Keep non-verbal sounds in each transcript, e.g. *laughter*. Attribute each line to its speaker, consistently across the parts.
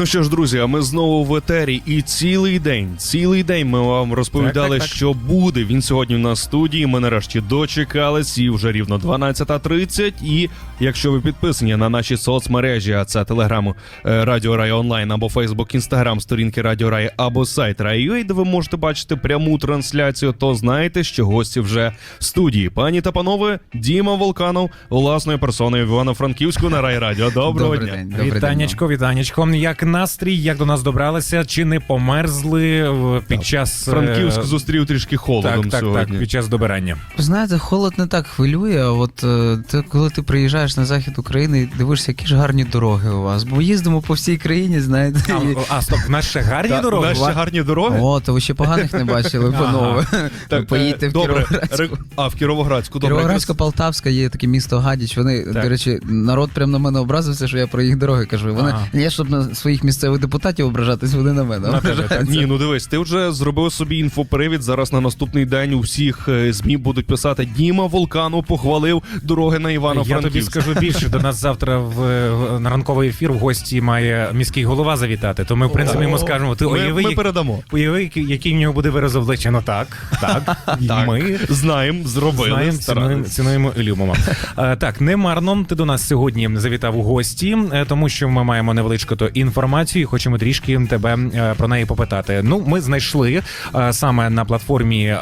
Speaker 1: Ну що ж, друзі, а ми знову в етері, і цілий день, цілий день ми вам розповідали,
Speaker 2: Так, так, так.
Speaker 1: що буде. Він сьогодні в нас в студії. Ми нарешті дочекались, і вже рівно 12.30. І якщо ви підписані на наші соцмережі, а це телеграму е, Радіо Рай онлайн або Фейсбук, Інстаграм, сторінки Радіо Рай або сайт Рай.ua, де ви можете бачити пряму трансляцію, то знаєте, що гості вже в студії. Пані та панове, Діма Волканов, власною персоною Івано-Франківську на Рай Радіо. Доброго
Speaker 3: Добрий
Speaker 1: дня.
Speaker 3: день. Добрий
Speaker 2: Вітанечко, вітанечко. Як настрій, як до нас добралися, чи не померзли в- під час е,
Speaker 1: Франківськ зустрів трішки холодом
Speaker 2: так, так,
Speaker 1: сьогодні.
Speaker 2: так, під час добирання.
Speaker 3: Знаєте, холод не так хвилює. а От е, ти, коли ти приїжджаєш на захід України і дивишся, які ж гарні дороги у вас. Бо їздимо по всій країні, знаєте.
Speaker 2: А,
Speaker 3: і-
Speaker 2: а стоп, в нас ще гарні
Speaker 1: Та,
Speaker 2: дороги.
Speaker 1: у нас ще гарні дороги.
Speaker 3: О, то ви ще поганих не бачили,
Speaker 2: Ага.
Speaker 3: панове.
Speaker 1: Так,
Speaker 3: Поїдьте
Speaker 1: е,
Speaker 3: в
Speaker 1: добре.
Speaker 3: Кіровоградську.
Speaker 1: А, в Кіровоградську, добре.
Speaker 3: Кіровоградська, Полтавська є таке місто Гадіч. Вони,
Speaker 1: Так.
Speaker 3: до речі, народ прямо на мене образився, що я про їх дороги кажу. Вони
Speaker 2: Ага.
Speaker 3: я щоб на своїх місцевих депутатів ображатись, вони на мене.
Speaker 2: На тебе,
Speaker 3: ображаються.
Speaker 1: Ні, ну дивись, ти вже зробив собі інфопривід. Зараз на наступний день у всіх е, змі будуть писати Діма Вулкану похвалив дороги на
Speaker 2: Я тобі скажу більше. До нас завтра в, в- на ранковий ефір в гості має міський голова завітати. То ми, в принципі, йому скажемо, ти уяви,
Speaker 1: ми передамо.
Speaker 2: уяви, який- в нього буде вираз обличчя. Ну так, так. *laughs* Ми
Speaker 1: Знаємо, зробили.
Speaker 2: Знаємо, цінуємо, і любимо. *laughs* Е, так, не марно. Ти до нас сьогодні завітав у гості, е, тому що ми маємо невеличку то інформацію і хочемо трішки тебе е, про неї попитати. Ну, ми знайшли е, саме на платформі е,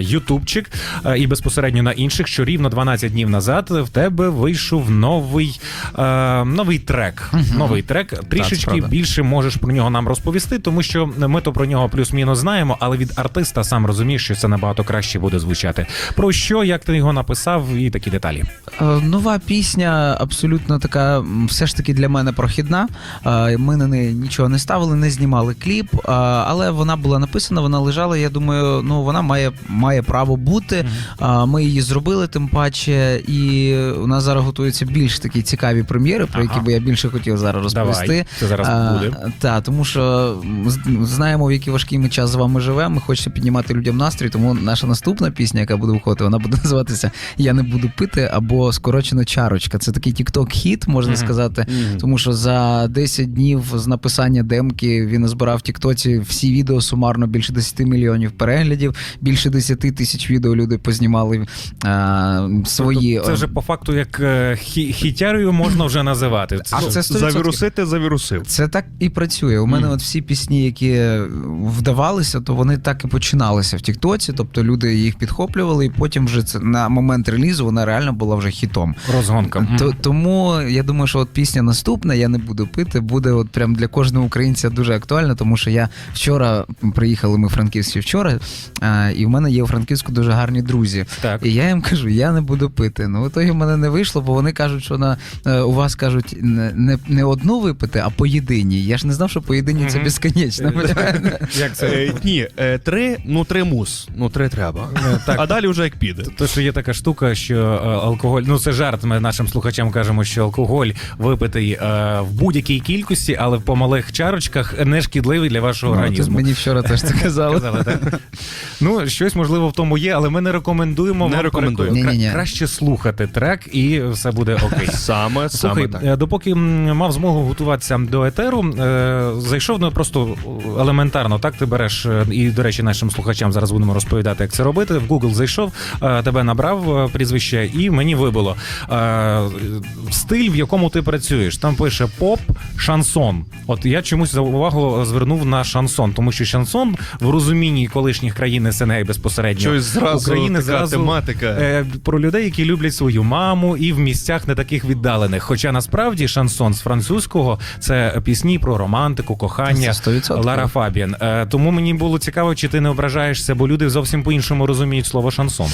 Speaker 2: Ютубчик і безпосередньо на інших, що рівно 12 днів назад в тебе вийшов новий, новий трек. Новий трек. Трішечки більше можеш про нього нам розповісти, тому що ми то про нього плюс-мінус знаємо, але від артиста сам розумієш, що це набагато краще буде звучати. Про що, як ти його написав, і такі деталі.
Speaker 3: Нова пісня абсолютно така, все ж таки для мене прохідна. Е, Ми на неї нічого не ставили, не знімали кліп, але вона була написана, вона лежала. Я думаю, ну вона має, має право бути. Ми її зробили, тим паче, і у нас зараз готуються більш такі цікаві прем'єри, про які
Speaker 2: Ага.
Speaker 3: би я більше хотів зараз розповісти.
Speaker 2: Давай, це зараз буде.
Speaker 3: Та, тому що знаємо, в який важкий ми час з вами живемо. Ми хочеться піднімати людям настрій. Тому наша наступна пісня, яка буде виходити, вона буде *laughs* називатися Я не буду пити або скорочено чарочка. Це такий тікток хіт, можна
Speaker 2: Мгм.
Speaker 3: сказати.
Speaker 1: Мгм.
Speaker 3: Тому що за 10 днів з написання демки він збирав в Тіктоці всі відео сумарно більше 10 мільйонів переглядів, більше 10 тисяч відео люди познімали а, свої.
Speaker 2: Тобто Це вже по факту як е, хі- хітярою можна вже називати. Це,
Speaker 3: А це 100%.
Speaker 1: Завірусити, завірусив.
Speaker 3: Це так і працює. У мене
Speaker 2: Мгм.
Speaker 3: от всі пісні, які вдавалися, то вони так і починалися в Тіктоці. Тобто люди їх підхоплювали, і потім вже це на момент релізу вона реально була вже хітом.
Speaker 2: розгонка. Мгм.
Speaker 3: Тому я думаю, що от пісня наступна, я не буду пити, буде от прям для кожного українця дуже актуальна, тому що я вчора приїхали ми в Франківськ вчора, а, і в мене є у Франківську дуже гарні друзі.
Speaker 2: Так.
Speaker 3: І я їм кажу, я не буду пити. Ну, в ітогі в мене не вийшло, бо вони кажуть, що на е, у вас кажуть не, не, не одну випити, а по єдиній. Я ж не знав, що по єдиній це безконечно. *laughs*
Speaker 2: Як це?
Speaker 1: Е, ні, е, три, ну три мус. Ну три треба.
Speaker 2: Е, так.
Speaker 1: А далі вже як піде.
Speaker 2: То, що є така штука, що е, алкоголь, ну це жарт. Ми нашим слухачам кажемо, що алкоголь випитий е, в будь-якій кількості, але по малих чарочках не шкідливий для вашого
Speaker 3: Ну,
Speaker 2: організму.
Speaker 3: мені вчора теж це *laughs* казали.
Speaker 2: Казали, так? Ну, щось можливо в тому є, але ми не рекомендуємо.
Speaker 1: Не
Speaker 2: вам
Speaker 1: рекомендуємо.
Speaker 2: перек-
Speaker 3: Ні-ні-ні.
Speaker 2: Краще слухати трек, і все буде окей. *laughs*
Speaker 1: Саме,
Speaker 2: Слухай,
Speaker 1: саме так.
Speaker 2: е, допоки мав змогу готуватися до етеру, е, зайшов ну просто елементарно. Так ти береш е, і до речі, нашим слухачам зараз будемо розповідати, як це робити. В Google зайшов, е, тебе набрав е, прізвище, і мені вибило е, стиль, в якому ти працюєш. Там пише поп, шансон. От я чомусь за увагу звернув на шансон, тому що шансон в розумінні колишніх країн СНГ безпосередньо
Speaker 1: Щось зразу
Speaker 2: України
Speaker 1: така
Speaker 2: зразу
Speaker 1: тематика.
Speaker 2: е, про людей, які люблять свою маму і в місцях не таких віддалених. Хоча насправді шансон з французького це пісні про романтику, кохання.
Speaker 3: Це 100%.
Speaker 2: Лара Фабіан. Е, тому мені було цікаво, чи ти не ображаєшся, бо люди зовсім по-іншому розуміють слово шансон.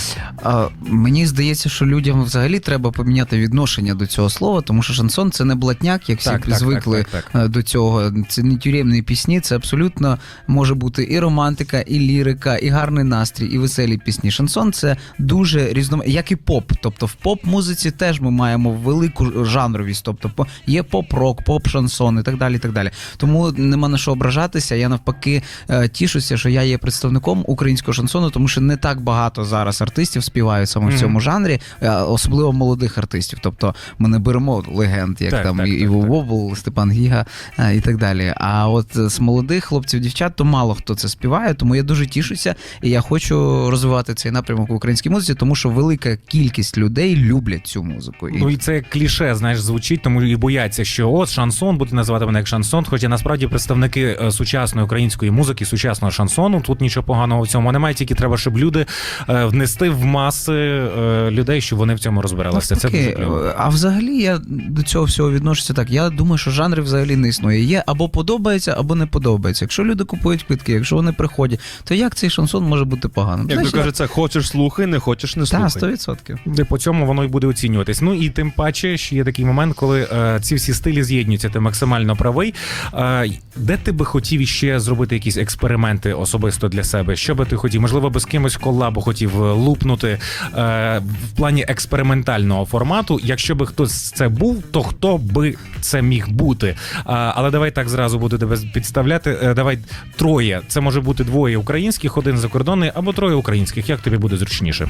Speaker 3: А, мені здається, що людям взагалі треба поміняти відношення до цього слова, тому що шансон це не блатняк, як всі
Speaker 2: Так, так,
Speaker 3: звикли
Speaker 2: так, так,
Speaker 3: е, до цього. Це не тюремні пісні, це абсолютно може бути і романтика, і лірика, і гарний настрій, і веселі пісні. Шансон це дуже різноманітно, як і поп. Тобто в поп-музиці теж ми маємо велику жанровість. Тобто є поп-рок, поп-шансон і так далі. і так далі. Тому нема на що ображатися. Я навпаки е, тішуся, що я є представником українського шансону, тому що не так багато зараз артистів співають саме в
Speaker 2: Мгм.
Speaker 3: цьому жанрі, е, особливо молодих артистів. Тобто ми не беремо легенд, як
Speaker 2: Так,
Speaker 3: там
Speaker 2: так,
Speaker 3: і
Speaker 2: так.
Speaker 3: Вовл, Степан Гіга. Е, і так далі. А от з молодих хлопців, дівчат, то мало хто це співає, тому я дуже тішуся, і я хочу розвивати цей напрямок в українській музиці, тому що велика кількість людей люблять цю музику. І
Speaker 2: Ну і це кліше, знаєш, звучить, тому і бояться, що от шансон буде називати мене як шансон. Хоча насправді представники е, сучасної української музики, сучасного шансону, тут нічого поганого в цьому немає. Тільки треба, щоб люди е, внести в маси е, людей, щоб вони в цьому розбиралися. Це дуже кльово.
Speaker 3: а взагалі я до цього всього відношуся так. Я думаю, що жанрів взагалі не існує. Є або подобається, або не подобається. Якщо люди купують квитки, якщо вони приходять, то як цей шансон може бути поганим?
Speaker 1: Як то
Speaker 3: Значить,
Speaker 1: кажеться, хочеш слухай, не хочеш не слухай.
Speaker 3: 100%.
Speaker 2: Де по цьому воно й буде оцінюватись. Ну і тим паче ще є такий момент, коли е, ці всі стилі з'єднуються, ти максимально правий. Е, де ти би хотів іще зробити якісь експерименти особисто для себе? Що би ти хотів? Можливо, би з кимось колабу хотів е, лупнути е, в плані експериментального формату. Якщо би хтось це був, то хто би це міг бути? А, але давай так зразу буду тебе підставляти. Е, давай троє. Це може бути двоє українських, один закордонний, або троє українських. Як тобі буде зручніше?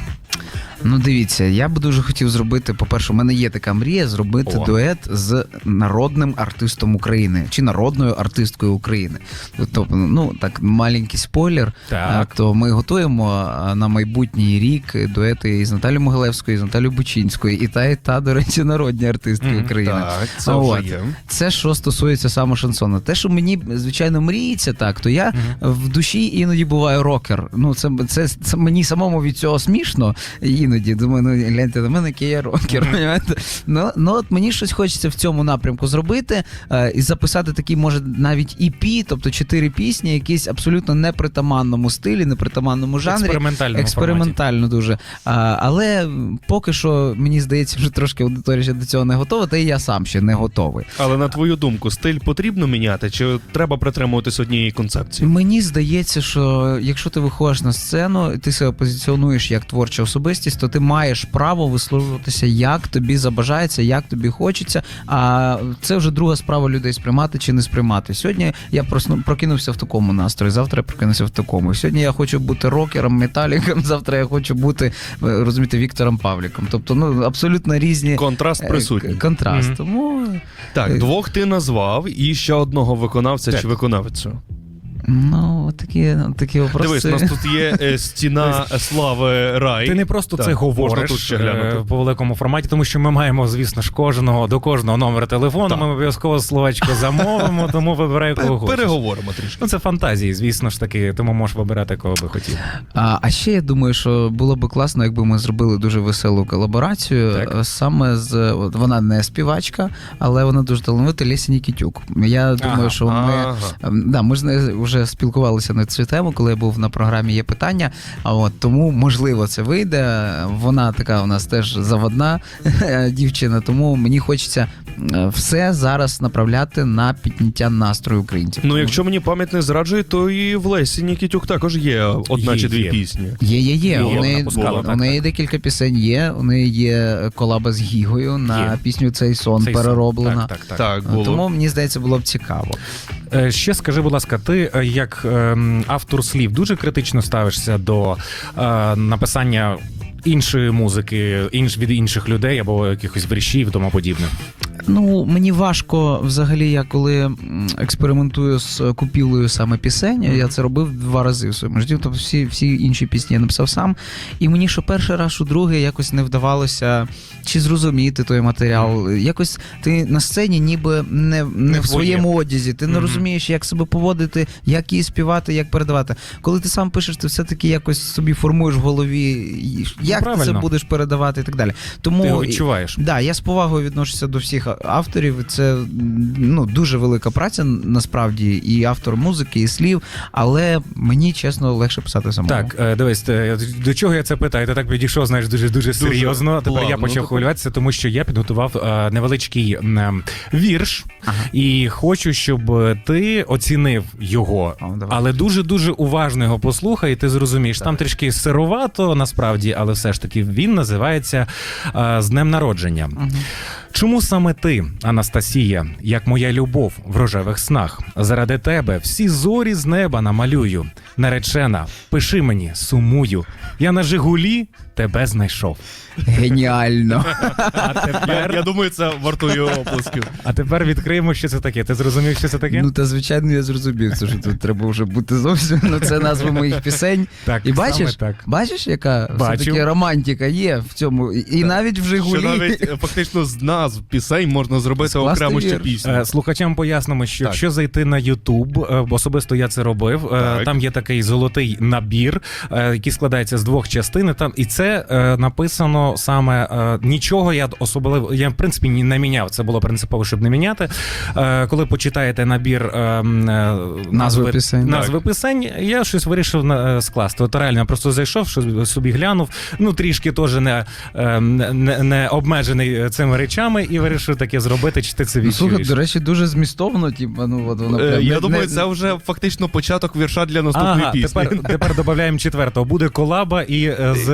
Speaker 3: Ну дивіться, я б дуже хотів зробити. По-перше, у мене є така мрія зробити
Speaker 2: О.
Speaker 3: дует з народним артистом України чи народною артисткою України. Тобто, ну так маленький спойлер.
Speaker 2: Так.
Speaker 3: То ми готуємо на майбутній рік дуети із Наталією Могилевською, з Наталією Бучинською, і та, і та, до речі, народні артистки
Speaker 2: Мгм,
Speaker 3: України.
Speaker 1: Так, це
Speaker 3: От.
Speaker 1: вже є.
Speaker 3: Це що стосується саме шансону. Те, що мені звичайно мріється, так то я в душі іноді буваю рокер. Ну це, це, це мені самому від цього смішно. Іноді думаю, ну гляньте на мене, який я рокер. понімаєте? Ну, ну от мені щось хочеться в цьому напрямку зробити е, і записати такий, може, навіть EP, тобто чотири пісні, якісь абсолютно непритаманному стилі, непритаманному жанрі.
Speaker 2: Експериментальному
Speaker 3: Експериментально дуже. А, але поки що мені здається, вже трошки аудиторія ще до цього не готова, та і я сам ще не готовий.
Speaker 1: Але на твою думку, стиль потрібно міняти, чи треба притримуватись однієї концепції?
Speaker 3: Мені здається, що якщо ти виходиш на сцену, ти себе позиціонуєш як творча особистість, то ти маєш право висловлюватися, як тобі забажається, як тобі хочеться. А це вже друга справа людей сприймати чи не сприймати. Сьогодні я просну прокинувся в такому настрої, завтра я прокинувся в такому. Сьогодні я хочу бути рокером, металіком, завтра я хочу бути розумієте, Віктором Павліком. Тобто, ну абсолютно різні
Speaker 1: Контраст
Speaker 3: е,
Speaker 1: присутній.
Speaker 3: контраст.
Speaker 2: Мгм.
Speaker 3: Тому
Speaker 1: Так, двох ти назвав і ще одного виконавця
Speaker 2: Так.
Speaker 1: чи виконавицю.
Speaker 3: Ну такі, такі вопроси.
Speaker 1: Дивись, у нас тут є е, стіна слави рай.
Speaker 2: Ти не просто
Speaker 1: Так,
Speaker 2: це говориш
Speaker 1: тут ще
Speaker 2: е, по великому форматі, тому що ми маємо, звісно ж, кожного до кожного номера телефону.
Speaker 1: Так.
Speaker 2: Ми обов'язково словечко замовимо, *laughs* тому вибирай кого хочеш.
Speaker 1: Переговоримо трішки.
Speaker 2: Ну це фантазії, звісно ж таки, тому можеш вибирати кого би хотів.
Speaker 3: А, а ще я думаю, що було би класно, якби ми зробили дуже веселу колаборацію.
Speaker 2: Так.
Speaker 3: е, Саме з от вона не співачка, але вона дуже талановита Леся Нікітюк. Я думаю,
Speaker 2: Ага,
Speaker 3: що ми.
Speaker 1: Ага.
Speaker 3: Ем, Да, ми з нею вже спілкувалися на цю тему, коли я був на програмі Є питання. А от тому можливо це вийде. Вона така у нас теж заводна дівчина. Тому мені хочеться е, все зараз направляти на підняття настрою українців.
Speaker 1: Ну, якщо мені пам'ять не зраджує, то і в Лесі Нікітюк також є одна
Speaker 2: Є,
Speaker 1: чи дві
Speaker 2: є.
Speaker 1: пісні.
Speaker 3: Є, є, є. У неї, у неї декілька пісень є. У неї є колаба з Гігою на
Speaker 2: Є.
Speaker 3: пісню Цей сон
Speaker 2: Цей сон.
Speaker 3: перероблена.
Speaker 2: Так, так, так.
Speaker 1: Так, було.
Speaker 3: Тому мені здається, було б цікаво.
Speaker 2: Е, Ще скажи, будь ласка, ти е, як ем, автор слів дуже критично ставишся до е, написання іншої музики, інш від інших людей або якихось віршів тому подібне.
Speaker 3: Ну, мені важко взагалі, я коли експериментую з купівлею саме пісень, я це робив два рази в своєму житті. Тобто всі, всі інші пісні я написав сам. І мені що перший раз, що другий якось не вдавалося чи зрозуміти той матеріал. Якось ти на сцені ніби не, не,
Speaker 2: Не
Speaker 3: в своєму одязі, ти не розумієш, як себе поводити, як її співати, як передавати. Коли ти сам пишеш, ти все-таки якось собі формуєш в голові, як ти це будеш передавати і так далі. Тому
Speaker 2: Ти його відчуваєш.
Speaker 3: Да, я з повагою відношуся до всіх авторів. Це ну дуже велика праця насправді, і автор музики, і слів. Але мені чесно легше писати самому.
Speaker 2: Так, е, дивись, е, до чого я це питаю? Ти так підійшов, знаєш, дуже дуже серйозно. Тепер я почав хвилюватися, тому що я підготував е, невеличкий вірш,
Speaker 3: Ага.
Speaker 2: і хочу, щоб ти оцінив його.
Speaker 3: О.
Speaker 2: Але дуже дуже уважно його послухай, і ти зрозумієш. Там трішки сировато насправді, але все ж таки він називається з днем народження.
Speaker 3: Мгм.
Speaker 2: Чому саме ти, Анастасія, як моя любов в рожевих снах? Заради тебе всі зорі з неба намалюю. Наречена, пиши мені, сумую. Я на Жигулі тебе знайшов.
Speaker 1: Геніально. *laughs*
Speaker 2: А
Speaker 3: Я,
Speaker 2: тепер,
Speaker 3: я думаю, це вартує оплесків.
Speaker 2: а тепер відкриємо, що це таке. Ти зрозумів, що це таке?
Speaker 1: Ну та звичайно, я зрозумів, це що тут треба вже бути зовсім. Ну це назви моїх пісень.
Speaker 2: так,
Speaker 1: І бачиш,
Speaker 2: саме так.
Speaker 1: бачиш, яка
Speaker 2: Бачу.
Speaker 1: все-таки романтика є в цьому, і і навіть в
Speaker 3: Що
Speaker 1: Жигулі.
Speaker 3: навіть е, фактично з назв пісень можна зробити
Speaker 1: Скласти
Speaker 3: окрему ще
Speaker 1: вірш.
Speaker 3: пісню.
Speaker 2: Е, Слухачам пояснимо, що
Speaker 3: Так.
Speaker 2: якщо зайти на YouTube, е, бо особисто я це робив. е,
Speaker 3: Так.
Speaker 2: Там є такий золотий набір, е, який складається з двох частин. і Там і це е, написано саме е, нічого. Я особливо я в принципі ні- не міняв. Це було принципово, щоб не міняти. Е, Коли почитаєте набір е, е,
Speaker 1: Назви пісень.
Speaker 2: назви писань, я щось вирішив на- е, скласти. От реально просто зайшов, щось собі глянув. Ну трішки теж не, е, не, не обмежений цими речами, і вирішив таке зробити. Чи ти це
Speaker 1: Ну, слухай, до речі, дуже змістовно, типу, ну от воно
Speaker 3: Е,
Speaker 1: прям
Speaker 3: Я
Speaker 1: не-
Speaker 3: думаю,
Speaker 1: не-
Speaker 3: це вже фактично початок вірша для наступної
Speaker 2: Ага,
Speaker 3: пісні.
Speaker 2: тепер, тепер додаємо четвертого. Буде колаба і з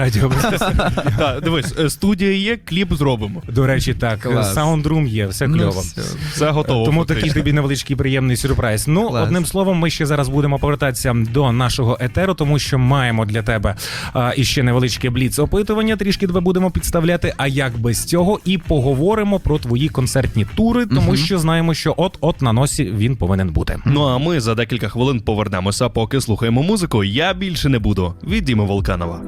Speaker 2: райрадіо. *laughs*
Speaker 3: Так, дивись, е, студія є, кліп зробимо.
Speaker 2: До речі, так,
Speaker 1: Клас.
Speaker 2: саундрум є, все
Speaker 1: Ну,
Speaker 2: кльово.
Speaker 1: все.
Speaker 3: Все готово.
Speaker 2: Тому
Speaker 3: фактично.
Speaker 2: такий тобі невеличкий приємний сюрприз. Ну,
Speaker 1: Клас.
Speaker 2: одним словом, ми ще зараз будемо повертатися до нашого етеру, тому що маємо для тебе а, іще невеличке бліц опитування. Трішки тебе будемо підставляти. А як без цього, і поговоримо про твої концертні тури, тому що знаємо, що от-от на носі він повинен бути.
Speaker 3: Ну а ми за декілька хвилин повернемося, поки слухаємо музику. Я більше не буду від Діми Волканова.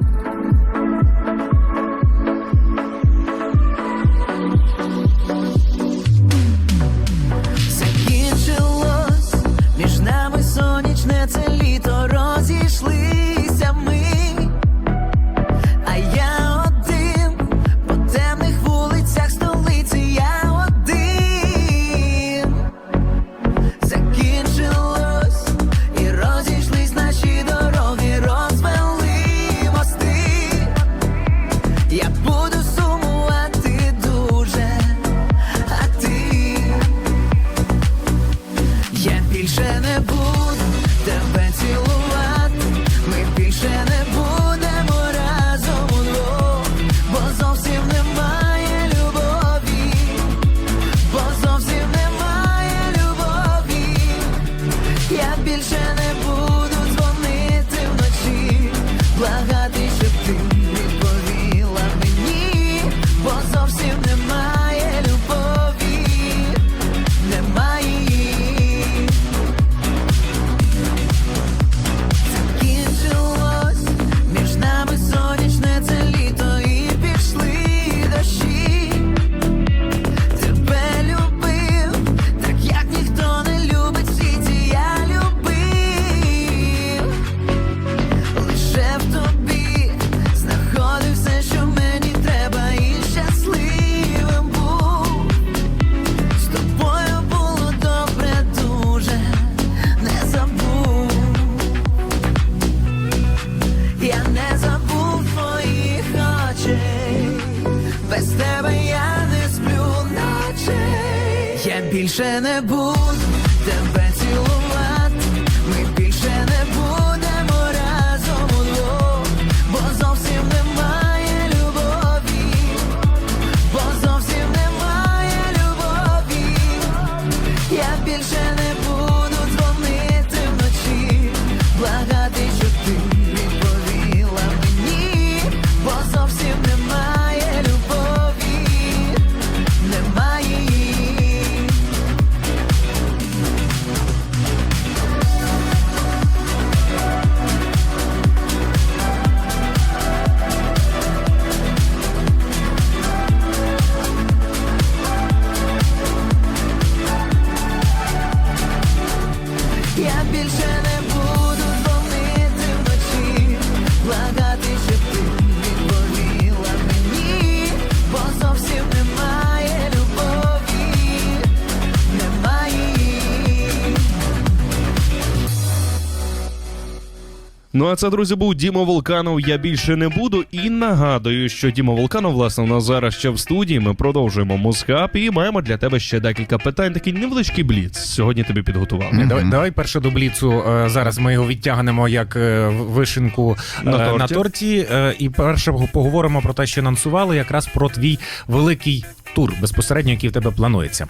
Speaker 3: Ну а це, друзі, був Діма Волканов. Я більше не буду. І нагадую, що Діма Волканов, власне, у нас зараз ще в студії. Ми продовжуємо музхаб і маємо для тебе ще декілька питань. Такий невеличкий бліц. Сьогодні тобі підготував.
Speaker 2: Давай, давай перше до бліцу. е, Зараз ми його відтягнемо як е, в- вишеньку е,
Speaker 3: На торті.
Speaker 2: на торті. І перше поговоримо про те, що анонсували, якраз про твій великий тур безпосередньо, який в тебе планується.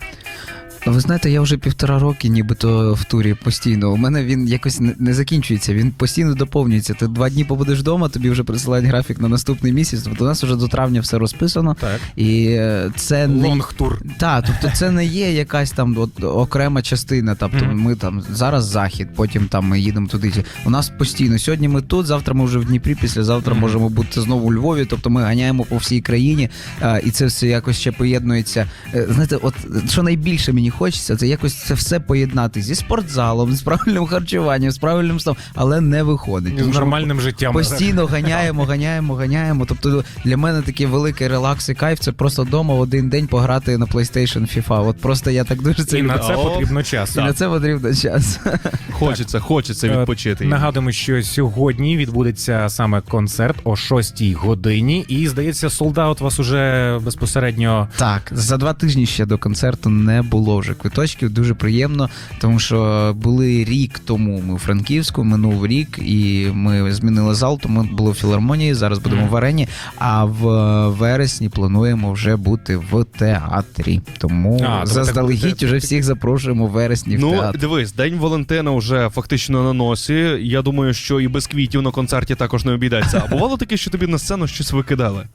Speaker 3: Ну, ви знаєте, я вже півтора роки, нібито в турі постійно. У мене він якось не, закінчується, він постійно доповнюється. Ти два дні побудеш вдома, тобі вже присилають графік на наступний місяць. Тобто у нас вже до травня все розписано.
Speaker 2: Так.
Speaker 3: І е, це не
Speaker 2: Лонг-тур.
Speaker 3: Так, тобто це не є якась там от, окрема частина. Тобто
Speaker 2: Мгм.
Speaker 3: ми там зараз захід, потім там ми їдемо туди. У нас постійно. Сьогодні ми тут, завтра ми вже в Дніпрі, післязавтра
Speaker 2: Мгм.
Speaker 3: можемо бути знову у Львові. Тобто ми ганяємо по всій країні, а, і це все якось ще поєднується. Е, Знаєте, от що найбільше мені хочеться, це якось це все поєднати зі спортзалом, з правильним харчуванням, з правильним ставом, але не виходить.
Speaker 2: З
Speaker 3: що
Speaker 2: нормальним життям.
Speaker 3: Постійно ганяємо, ганяємо, ганяємо. Тобто для мене такий великий релакс і кайф це просто вдома один день пограти на PlayStation FIFA. От просто я так дуже це
Speaker 2: І на це
Speaker 1: О,
Speaker 2: потрібно час.
Speaker 3: І на це потрібно час.
Speaker 1: Хочеться, хочеться
Speaker 2: Е,
Speaker 1: відпочити.
Speaker 2: Нагадуємо, що сьогодні відбудеться саме концерт о 6 годині, і здається, солдат вас уже безпосередньо
Speaker 3: Так, за два тижні ще до концерту не було вже квиточків. Дуже приємно, тому що були рік тому. Ми у Франківську, минув рік, і ми змінили зал. Тому були в філармонії. Зараз будемо в арені. А в е, вересні плануємо вже бути в театрі. Тому
Speaker 2: А, тобто
Speaker 3: заздалегідь
Speaker 2: так-
Speaker 3: уже всіх запрошуємо в вересні в
Speaker 1: Ну,
Speaker 3: театр.
Speaker 1: дивись, День Валентина вже фактично на носі. Я думаю, що і без квітів на концерті також не обійдеться. А бувало таке, що тобі на сцену щось викидали?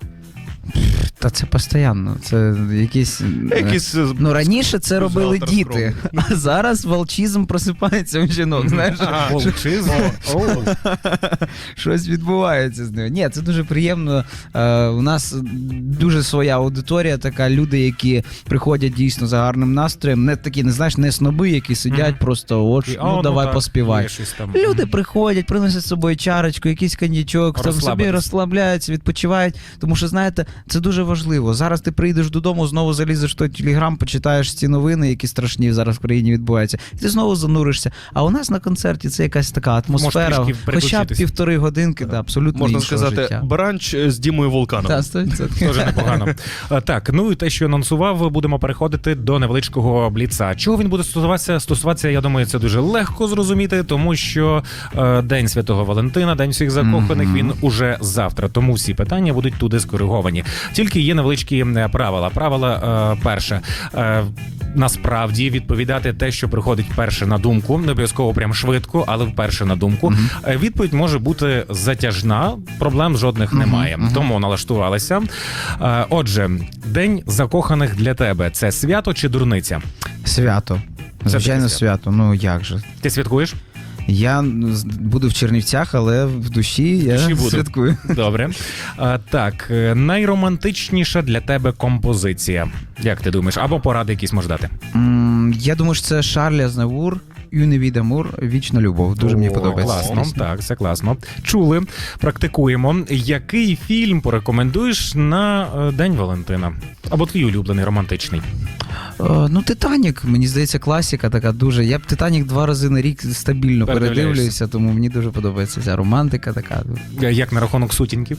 Speaker 3: Та це постійно. Це якісь.
Speaker 1: Якісь е,
Speaker 3: Ну раніше це робили діти, а зараз волчізм просипається у жінок. Знаєш,
Speaker 2: волчизм.
Speaker 3: Щось відбувається з ними. Ні, це дуже приємно. Е, у нас дуже своя аудиторія, така люди, які приходять дійсно за гарним настроєм. Не такі, не знаєш, не сноби, які сидять, просто от, ну давай поспівай. Люди приходять, приносять з собою чарочку, якийсь коньячок, там собі розслабляються, відпочивають. Тому що, знаєте, це дуже важливо. Зараз ти прийдеш додому, знову залізеш в той телеграм, почитаєш ці новини, які страшні зараз в країні відбуваються, і ти знову зануришся. А у нас на концерті це якась така атмосфера, хоча б півтори годинки, да, абсолютно
Speaker 1: можна
Speaker 3: іншого
Speaker 1: сказати,
Speaker 3: життя.
Speaker 1: бранч е, з Дімою Вулканом.
Speaker 3: Та, 100%.
Speaker 2: Дуже непогано. *laughs* Так, ну і те, що анонсував, будемо переходити до невеличкого бліца. Чого він буде стосуватися? Стосуватися, я думаю, це дуже легко зрозуміти, тому що е, День Святого Валентина, День всіх закоханих,
Speaker 3: Мгм.
Speaker 2: він уже завтра. Тому всі питання будуть туди скориговані. Тільки є невеличкі е, правила. Правила е, перше. Е, Насправді відповідати те, що приходить перше на думку, не обов'язково прям швидко, але вперше на думку.
Speaker 3: Мгм.
Speaker 2: Е, Відповідь може бути затяжна, проблем жодних
Speaker 3: Мгм,
Speaker 2: немає.
Speaker 3: мгм.
Speaker 2: Тому налаштувалися. Отже, день закоханих для тебе це свято чи дурниця?
Speaker 3: Свято. Звичайно,
Speaker 2: свято.
Speaker 3: Ну як же?
Speaker 2: Ти святкуєш?
Speaker 3: Я буду в Чернівцях, але в душі я
Speaker 2: душі буду.
Speaker 3: святкую.
Speaker 2: Добре. *laughs* А, так, е, найромантичніша для тебе композиція. Як ти думаєш? Або поради якісь можеш дати?
Speaker 3: М, Я думаю, що це Шарля Азнавур, Юневід Амур, Вічна любов. Дуже мені подобається.
Speaker 2: Класно,
Speaker 3: пісня.
Speaker 2: так, це класно. Чули, практикуємо. Який фільм порекомендуєш на е, День Валентина? Або твій улюблений романтичний?
Speaker 3: Е, Ну, Титанік, мені здається, класіка така дуже. Я б Титанік два рази на рік стабільно передивлюся, тому мені дуже подобається ця романтика така.
Speaker 2: Е, Як на рахунок сутінків?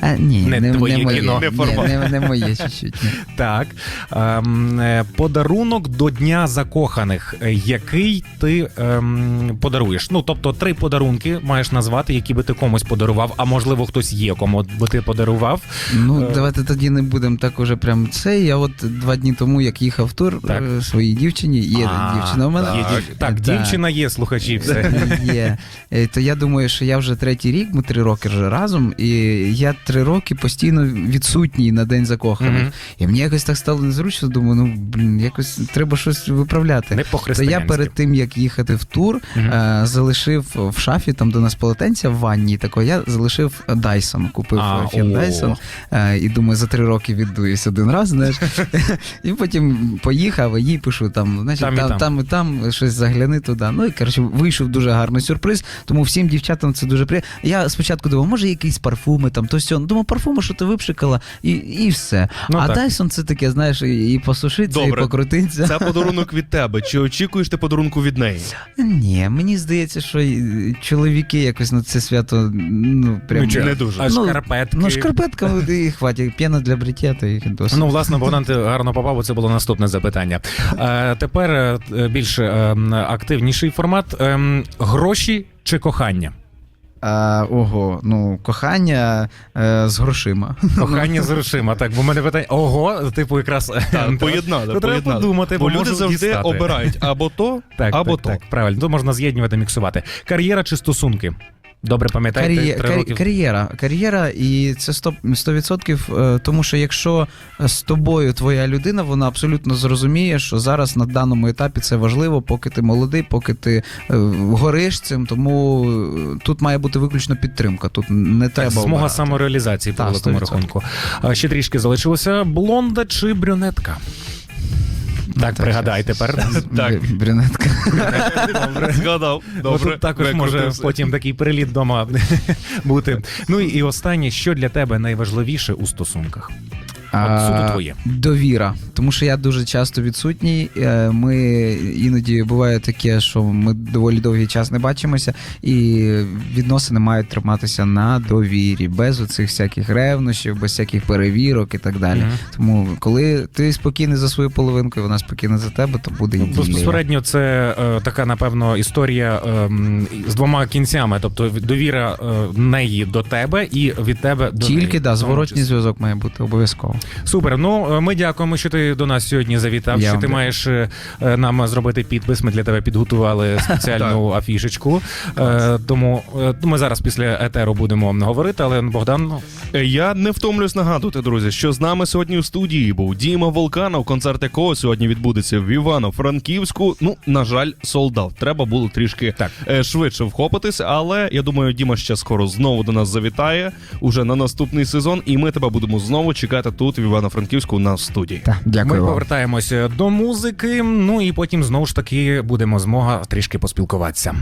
Speaker 3: А, ні,
Speaker 2: Не
Speaker 3: не,
Speaker 2: твоє
Speaker 3: не моє.
Speaker 2: кіно.
Speaker 1: Не формат.
Speaker 3: не, не моє чуть-чуть.
Speaker 2: Так. Ем, е, подарунок до Дня закоханих. Е, Який ти ем, подаруєш? Ну, тобто, три подарунки маєш назвати, які би ти комусь подарував, а можливо, хтось є, кому би ти подарував.
Speaker 3: Ну,
Speaker 2: Е.
Speaker 3: давайте тоді не будемо так уже прям це. Я от два дні тому, як їхав в тур
Speaker 2: Так.
Speaker 3: е, своїй дівчині, є
Speaker 2: А,
Speaker 3: дівчина у мене.
Speaker 2: Є дів- Так,
Speaker 3: Так.
Speaker 2: дівчина є, слухачі, все.
Speaker 3: Є. Е, То я думаю, що я вже третій рік, ми три роки вже разом, і я три роки постійно відсутній на день закоханих.
Speaker 2: Мгм.
Speaker 3: І мені якось так стало незручно. Думаю, ну блін, якось треба щось виправляти.
Speaker 2: Не по
Speaker 3: То я перед тим як їхати в тур, е, залишив в шафі, там у нас полотенця в ванні, тако я залишив Dyson, купив
Speaker 2: А,
Speaker 3: фен. Е, і думаю, за три роки віддуюсь один раз, знаєш. *laughs* і потім поїхав, і їй пишу там, значить,
Speaker 2: Там
Speaker 3: там,
Speaker 2: і
Speaker 3: там,
Speaker 2: там.
Speaker 3: і там щось загляни туди. Ну і коротше, вийшов дуже гарний сюрприз. Тому всім дівчатам це дуже приємно. Я спочатку думав, може якісь парфуми, там то сьо. Думаю, парфуми, що ти випшикала, і, і все.
Speaker 2: Ну,
Speaker 3: а
Speaker 2: так.
Speaker 3: Dyson це таке, знаєш, і посушиться,
Speaker 1: Добре.
Speaker 3: і покрутиться.
Speaker 1: Це подарунок від тебе. Чи очікуєш ти подарунку від неї?
Speaker 3: Ні, мені здається, що чоловіки якось на це свято ну прям.
Speaker 2: Ну,
Speaker 1: не дуже.
Speaker 2: А
Speaker 3: Ну,
Speaker 2: шкарпетки.
Speaker 3: Ну, шкарпетка і хватить, п'яна для бриття, то їх досить.
Speaker 2: Ну, власне, Богдан, ти гарно попав, бо це було наступне запитання. Е, тепер е, більш е, активніший формат. Е, гроші чи кохання?
Speaker 3: А, ого, ну, кохання е, з грошима.
Speaker 2: Кохання з грошима. Так, бо в мене питання. Ого, типу, якраз
Speaker 1: Так,
Speaker 2: То *laughs* треба подумати,
Speaker 1: бо
Speaker 2: бо
Speaker 1: люди завжди
Speaker 2: дістати.
Speaker 1: обирають або то,
Speaker 2: Так,
Speaker 1: або
Speaker 2: так,
Speaker 1: то.
Speaker 2: так, правильно. То можна з'єднувати, міксувати. Кар'єра чи стосунки? Добре пам'ятаєте,
Speaker 3: Кар'є-
Speaker 2: три роки.
Speaker 3: Кар'єра. Кар'єра, і це 100%, 100% е, тому що якщо з тобою твоя людина, вона абсолютно зрозуміє, що зараз на даному етапі це важливо, поки ти молодий, поки ти е, гориш цим. Тому е, тут має бути виключно підтримка. Тут не треба
Speaker 2: Змога
Speaker 3: обирати.
Speaker 2: самореалізації по великому рахунку. Ще трішки залишилося. Блонда чи брюнетка? Так,
Speaker 3: Так,
Speaker 2: пригадай тепер. *laughs*
Speaker 1: Так.
Speaker 3: Брюнетка. Брюнетка.
Speaker 1: Згадав. Добре.
Speaker 2: тут також може потім такий приліт вдома *laughs* бути. Ну і останнє, що для тебе найважливіше у стосунках? От твоє.
Speaker 3: Довіра. Тому що я дуже часто відсутній. Е, Ми іноді буває таке, що ми доволі довгий час не бачимося, і відносини мають триматися на довірі, без оцих всяких ревнощів, без всяких перевірок і так далі.
Speaker 2: Мгм.
Speaker 3: Тому, коли ти спокійний за свою половинку, і вона спокійна за тебе, то буде
Speaker 2: Ну,
Speaker 3: іділія.
Speaker 2: Безпосередньо це е, така, напевно, історія ем, з двома кінцями. Тобто довіра е, неї до тебе і від тебе до неї.
Speaker 3: Тільки да, зворотній зв'язок має бути обов'язково.
Speaker 2: Супер. Ну е, ми дякуємо, що ти до нас сьогодні завітав.
Speaker 3: Я
Speaker 2: що
Speaker 3: вам
Speaker 2: ти
Speaker 3: дякую.
Speaker 2: маєш е, е, нам зробити підпис. Ми для тебе підготували *laughs* спеціальну афішечку. Е, Тому е, ми зараз після етеру будемо говорити. Але Богдан, ну,
Speaker 1: Я не втомлюсь нагадувати, друзі, що з нами сьогодні в студії був Діма Волканов, концерт якого сьогодні відбудеться в Івано-Франківську. Ну, на жаль, солдат. Треба було трішки
Speaker 2: Так.
Speaker 1: е, швидше вхопитись, але я думаю, Діма ще скоро знову до нас завітає уже на наступний сезон, і ми тебе будемо знову чекати тут, в Івано-Франківську, на студії.
Speaker 3: Так,
Speaker 2: ми
Speaker 3: вам.
Speaker 2: повертаємося до музики. Ну і потім знову ж таки будемо змога трішки поспілкуватися.